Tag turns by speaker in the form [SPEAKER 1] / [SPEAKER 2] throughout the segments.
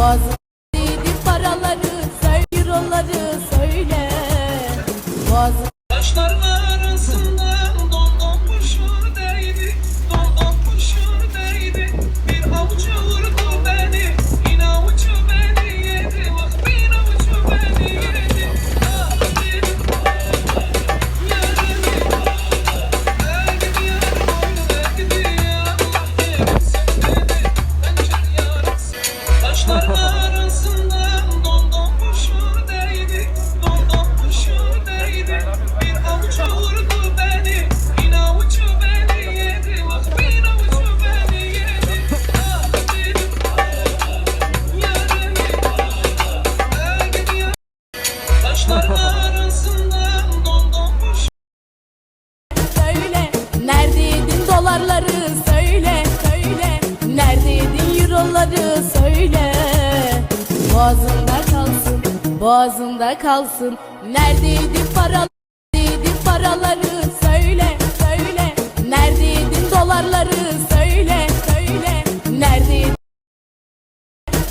[SPEAKER 1] vaz Neydi paraları, söyle euroları söyle Başlar mı? Euroları söyle. Boğazında kalsın boğazında kalsın. Neredeydin paraları neredeydin paraları? Söyle söyle. Neredeydin dolarları? Söyle söyle. Neredeydin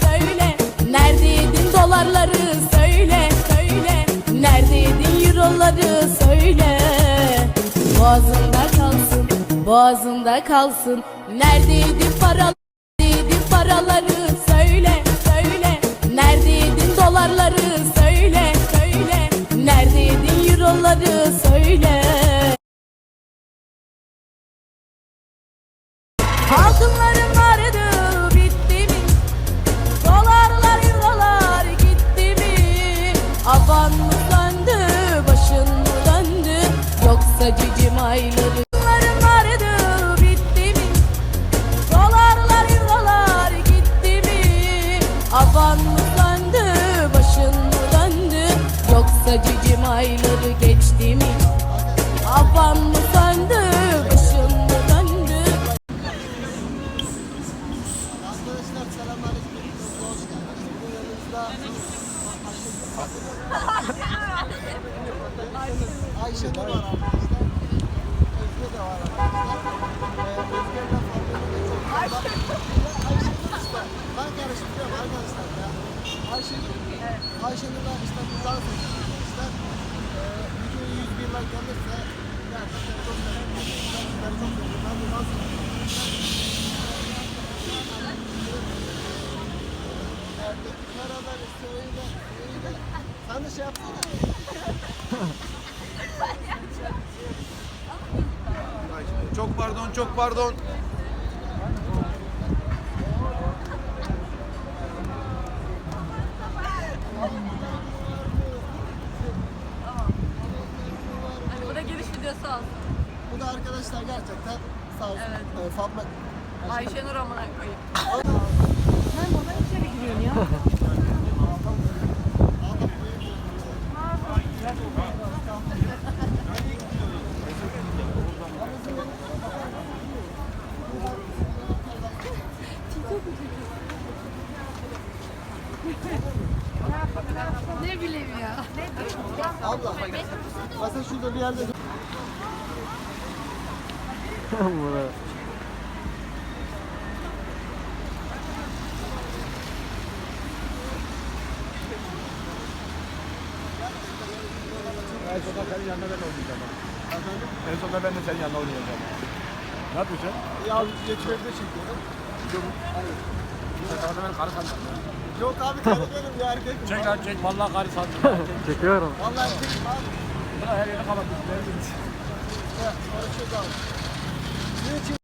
[SPEAKER 1] söyle. Neredeydin dolarları? Söyle söyle. Neredeydin euroları? Söyle. Boğazında kalsın boğazında kalsın. Neredeydin paraları? Neredeydin paraları söyle söyle Neredeydin dolarları söyle söyle Neredeydin euroları söyle Altınların vardı bitti mi? Dolarlar eurolar gitti mi? Avan mı döndü başın mı döndü Yoksa cicim ayları ayları geçti mi? Avan mı döndü başın mı döndü
[SPEAKER 2] Arkadaşlar selamünaleyküm. Hoş geldiniz. Bugün yanımızda de var arkadaşlar. Özge de var arkadaşlar. Ee, işte. Ben karıştırıyorum arkadaşlar ya. Ayşe Ayşe'nin ben işte bir dans ediyorum arkadaşlar. Gün 100 bin like gelirse gerçekten çok sevindim. Ben sizleri çok seviyorum. Ben de dans ediyorum. Yerdeki karaları söyle, söyle. Sen de şey yapsana.
[SPEAKER 3] Çok pardon, çok pardon.
[SPEAKER 4] Bu da giriş videosu olsun.
[SPEAKER 2] Bu da arkadaşlar gerçekten sağ olsun. Evet. Fatma.
[SPEAKER 4] Ayşenur amına koyayım. Ne bileyim ya.
[SPEAKER 2] Abla. Mesela şurada bir yerde
[SPEAKER 3] En sonunda senin yanında ben oynayacağım. En sonunda ben de senin yanında oynayacağım. Ne yapacaksın?
[SPEAKER 2] ya geçmevde çekiyorum.
[SPEAKER 3] Sen bana ben karı sandım.
[SPEAKER 2] Yok abi karı benim ya erkek.
[SPEAKER 3] Çek lan çek. Vallahi karı sandım.
[SPEAKER 5] Çekiyorum.
[SPEAKER 2] Vallahi erkekim abi.
[SPEAKER 3] Buna her yeri kapatmış. Neredesin?
[SPEAKER 2] Ya, konuşuyoruz abi. Sizin Третий